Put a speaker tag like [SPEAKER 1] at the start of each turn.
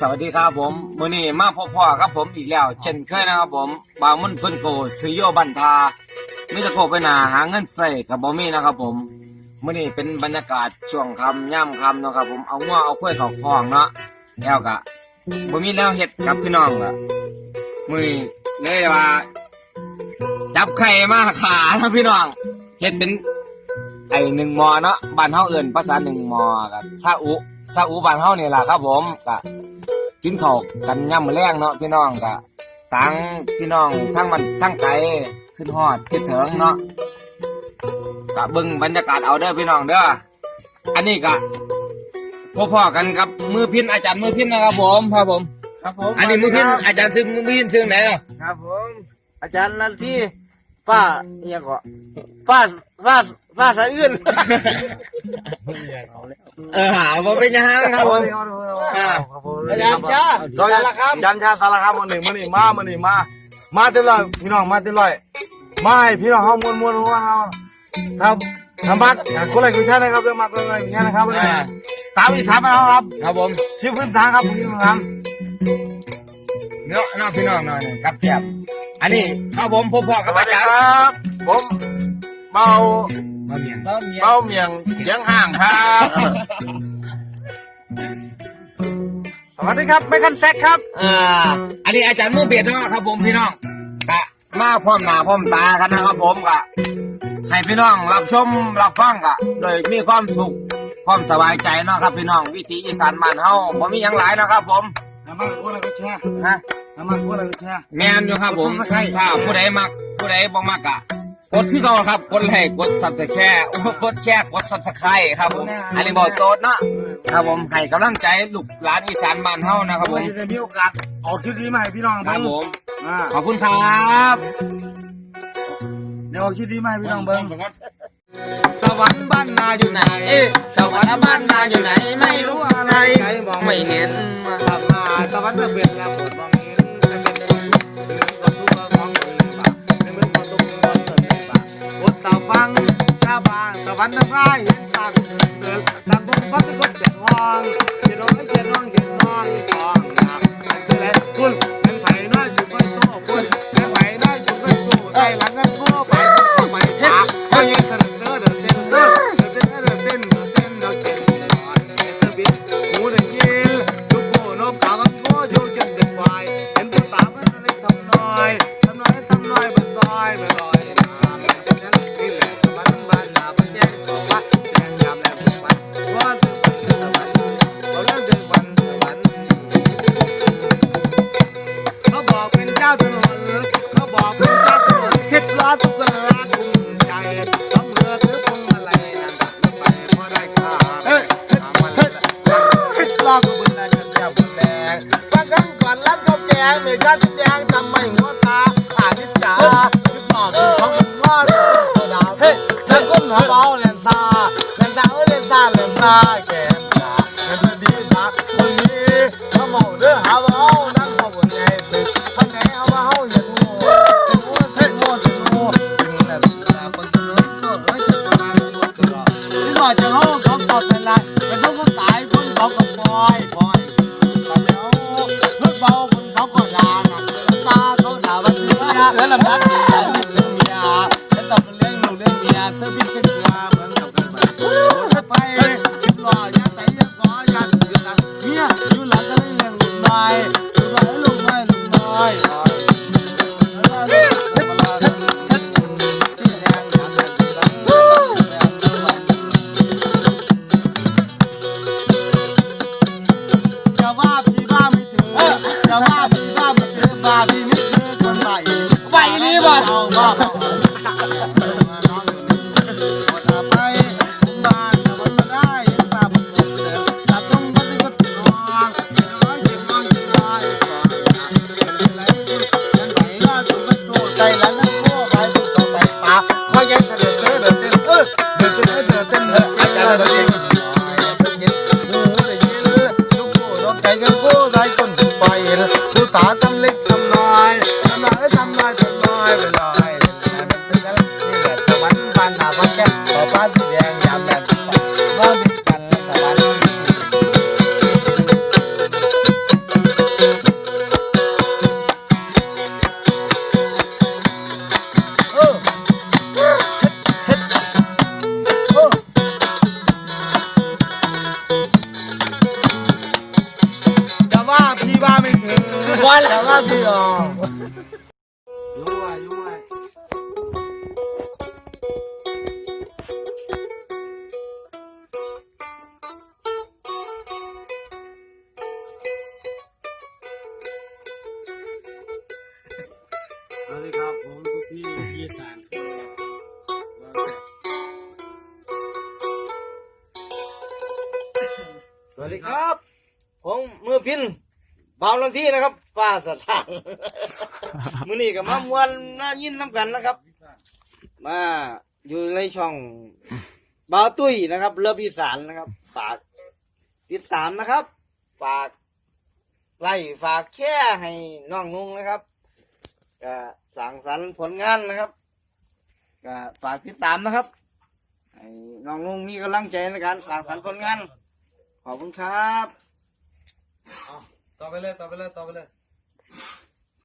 [SPEAKER 1] สวัสดีครับผมมื้อนี้มาพบพ่อครับผมอีกแล้ว เช่นเคยนะครับผมบางมุ่นเพิ่นโกซื้อโยบันทามิตรโกไปหนาหาเงินใส่กับบ่มีนะครับผมมื้อนี้เป็นบรรยากาศช่วงค่ำย่ำค่ำเนาะครับผมเอางัวเอากล้วยเข้าคลองเนาะแล้วก็บ่มีแล้วเฮ็ดกับพี่น้องละมื้อนี้เลยว่า จับไข่มาขานะพี่น้องเฮ็ดเป็นไอ้หนึ่งมอเนาะบ้านเฮาเอิ้นภาษาหนึ่งมอกับซาอุ ซาอุบ้านเฮานี่ล่ะครับผมก็กินข้าวกันย่ำมื้อแรงเนาะพี่น้องกะทั้งพี่น้องทั้งมันทั้งไกลขึ้นฮอดคิดถึงเนาะกะเบิ่งบรรยากาศเอาเด้อพี่น้องเด้ออันนี้กะพ่อๆกันกับมือพินอาจารย์มือพินนะครับผมครับผม
[SPEAKER 2] ครับผม
[SPEAKER 1] อันนี้มือพินอาจารย์ซึ่งมือพินซึ่งไหนอะ
[SPEAKER 2] ครับผม อาจารย์นันที่ป้าเนี่ยก็ป้าป้า ป้าสะอื้น
[SPEAKER 1] เออหาว่าเป็นยังครับผมอ่า
[SPEAKER 2] อาจารย์ชาสารคาม
[SPEAKER 3] ยันชาสารคามมือหนึ่งมือหนึ่งมามือหนึ่งมา มาเต็มร้อยพี่น้องมาเต็มร้อยมาให้พี่น้องเฮามวนมวนหัวเฮาครับทำบัตรคนไรกุญแจนะครับเรื่องมาคนไรกุญแจนะครับวันนี้
[SPEAKER 1] อ่า
[SPEAKER 3] ตามอีกถามมาแล้วครับ
[SPEAKER 1] ครับผม
[SPEAKER 3] ชื่อพื้นทางครับพี่น้องครับ
[SPEAKER 1] เนาะเนาะพี่น้องเนาะนี่ครับแจบอันนี้ครับผมพ่อๆกับอาจารย์
[SPEAKER 3] บผมเบา
[SPEAKER 1] มาเมียน
[SPEAKER 2] บ้าเมีย
[SPEAKER 3] เบาเมียงเสียงห่างครับ
[SPEAKER 2] สวัสดีครับไม่คันแซกครับ
[SPEAKER 1] อ่าอันนี้อาจารย์มือเบียดเนาะครับผมพี่น้องกะมาพร้อมหน้าพร้อมตากันนะครับผมกะให้พี่น้องรับชมรับฟังกะโดยมีความสุขความสบายใจเนาะครับพี่น้องวิถีอีสานบ้านเฮาบ่มีหยังหลายนะครับผม
[SPEAKER 3] ทำมาคนไรกุญแจ
[SPEAKER 1] ฮะ
[SPEAKER 3] ทำมาคนไรกุญแจ
[SPEAKER 1] แม่นอยู่ครับผมถ้าผู้ใดมักผู้ใดบ่มักกะ กดที่เราครับ กดไลค์กดซับสไครต์กดแชร์กดซับสไครต์ครับผมอันนี้บอกโตดเนาะครับผมให้กำลังใจลูกหลานอีสานบ้านเฮานะครับผม
[SPEAKER 3] จะได้มีโอกาสออกคลิปนี้มาให้พี่น้อง
[SPEAKER 1] ครับ
[SPEAKER 3] เบิ่ง
[SPEAKER 1] ผม
[SPEAKER 3] อ่า
[SPEAKER 1] ขอบคุณครับ
[SPEAKER 3] เดี๋ยวออกคลิปนี้มาให้พี่น้องเบิ่ง
[SPEAKER 2] สวรรค์บ้านนาอยู่ไหนเอ๊ะสวรรค์บ้านนาอยู่ไหน ไม่รู้อะไรมองไม่เห็นมาขับมาสวรรค์ระเบียงแล้วปวดมอง วันน้ำร้ายเห็นตาเดินตามบุญพัดก็เจ็ดห้องเจ็ดห้อง แนี่ พี่น้อยุ่งไว้ยุ่งไว้สวัสดีค
[SPEAKER 4] รับผมทุกที่ยี่สาน
[SPEAKER 2] สวัสดีครับ ผมมือพิน เบาลงที่นะครับฟ้าสถานมือนี้กับมามวนน่ายินน้ำกันนะครับ มาอยู่ในช่องเบาตุ้ยนะครับเลิฟอีสานนะครับฝากติดตามนะครับ ฝากไล่ฝากแค่ให้น้องนุ่งนะครับก็สั่งสรรค์ผลงานนะครับก็ฝากติดตามนะครับให้น้องนุ่งมีกำลังใจในการสั่งสรรค์ผลงาน ขอบคุณครับ
[SPEAKER 3] ต่อไ